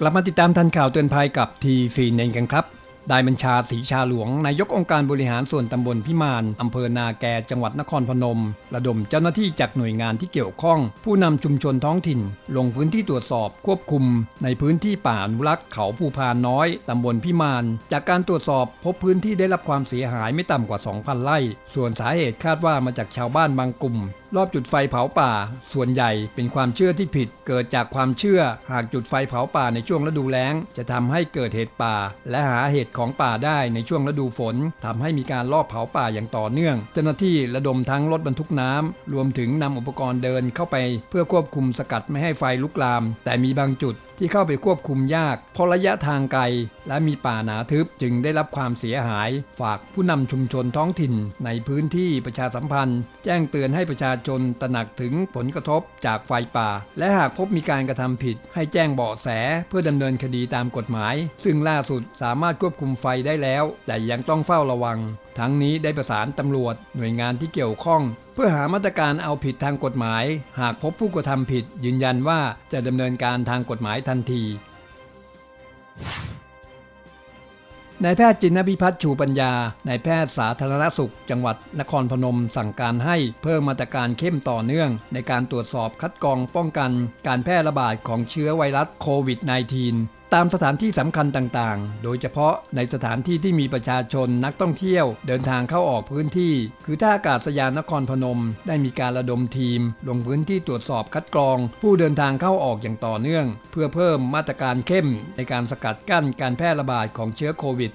กลับมาติดตามทันข่าวเตือนภัยกับทีซีเนนกันครับ ได้บัญชาศรีชาหลวงนายกองค์การบริหารส่วนตำบลพิมานอำเภอนาแกจังหวัดนครพนม ระดมเจ้าหน้าที่จากหน่วยงานที่เกี่ยวข้อง ผู้นำชุมชนท้องถิ่น ลงพื้นที่ตรวจสอบควบคุม ในพื้นที่ป่าอนุรักษ์เขาภูพานน้อยตำบลพิมาน จากการตรวจสอบพบพื้นที่ได้รับความเสียหายไม่ต่ำกว่า 2,000 ไร่ ส่วนสาเหตุคาดว่ามาจากชาวบ้านบางกลุ่มรอบจุดไฟเผาป่า ส่วนใหญ่เป็นความเชื่อที่ผิด เกิดจากความเชื่อ หากจุดไฟเผาป่าในช่วงฤดูแล้ง จะทำให้เกิดเหตุป่า และหาเหตุของป่าได้ในช่วงฤดูฝนทำให้มีการลอบเผาป่าอย่างต่อเนื่อง เจ้าหน้าที่ระดมทั้งรถบรรทุกน้ำรวมถึงนำอุปกรณ์เดินเข้าไป เพื่อควบคุมสกัดไม่ให้ไฟลุกลาม แต่มีบางจุด ที่เข้าไปควบคุมยากเพราะระยะทางไกล และมีป่าหนาทึบจึงได้รับความเสียหาย ฝากผู้นำชุมชนท้องถิ่น ในพื้นที่ประชาสัมพันธ์ แจ้งเตือนให้ประชาชนตระหนักถึงผลกระทบจากไฟป่า และหากพบมีการกระทำผิด ให้แจ้งเบาะแสเพื่อดำเนินคดีตามกฎหมาย ซึ่งล่าสุดสามารถควบคุมไฟได้แล้ว แต่ยังต้องเฝ้าระวัง ทั้งนี้ได้ประสานตำรวจหน่วยงานที่เกี่ยวข้อง เพื่อหามาตรการเอาผิดทางกฎหมาย หากพบผู้กระทำผิด ยืนยันว่าจะดำเนินการทางกฎหมายทันทีนายแพทย์จินพิพัฒน์ชูปัญญานายแพทย์สาธารณสุข จังหวัดนครพนม สั่งการให้เพิ่มมาตรการเข้มต่อเนื่อง ในการตรวจสอบคัดกรองป้องกัน การแพร่ระบาดของเชื้อไวรัสโควิด -19 ตามสถานที่สำคัญต่างๆ โดยเฉพาะในสถานที่ที่มีประชาชนนักท่องเที่ยว เดินทางเข้าออกพื้นที่ คือท่าอากาศยานนครพนม ได้มีการระดมทีม ลงพื้นที่ตรวจสอบคัดกรอง ผู้เดินทางเข้าออกอย่างต่อเนื่อง เพื่อเพิ่มมาตรการเข้มในการสกัดกั้นการแพร่ระบาดของเชื้อโควิด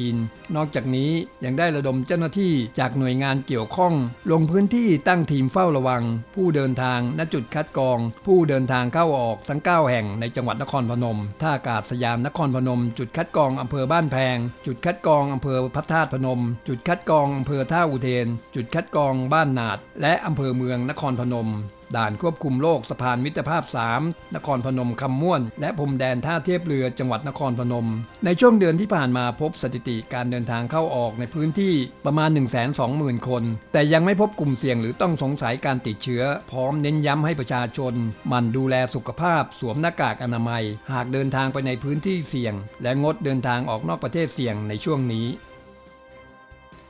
-19 นอกจากนี้ยังได้ระดมเจ้าหน้าที่จากหน่วยงานเกี่ยวข้อง ลงพื้นที่ตั้งทีมเฝ้าระวัง ผู้เดินทางณจุดคัดกรอง ผู้เดินทางเข้าออกทั้ง 9 แห่งในจังหวัดนครพนมท่าอากาศยามนครพนม จุดคัดกรองอำเภอบ้านแพง จุดคัดกรองอำเภอพระธาตุพนม จุดคัดกรองอำเภอท่าอุเทน จุดคัดกรองบ้านนาด และอำเภอเมืองนครพนม ด่านควบคุมโรคสะพานมิตรภาพ 3 นครพนมคำม่วน และพรมแดนท่าเทียบเรือจังหวัดนครพนม ในช่วงเดือนที่ผ่านมาพบสถิติการเดินทางเข้าออกในพื้นที่ประมาณ 120,000 คน แต่ยังไม่พบกลุ่มเสี่ยงหรือต้องสงสัยการติดเชื้อ พร้อมเน้นย้ำให้ประชาชนหมั่นดูแลสุขภาพ สวมหน้ากากอนามัย หากเดินทางไปในพื้นที่เสี่ยง และงดเดินทางออกนอกประเทศเสี่ยงในช่วงนี้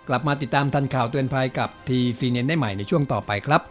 กลับมาติดตามทันข่าวเตือนภัยกับทีซีเนได้ใหม่ในช่วงต่อไปครับ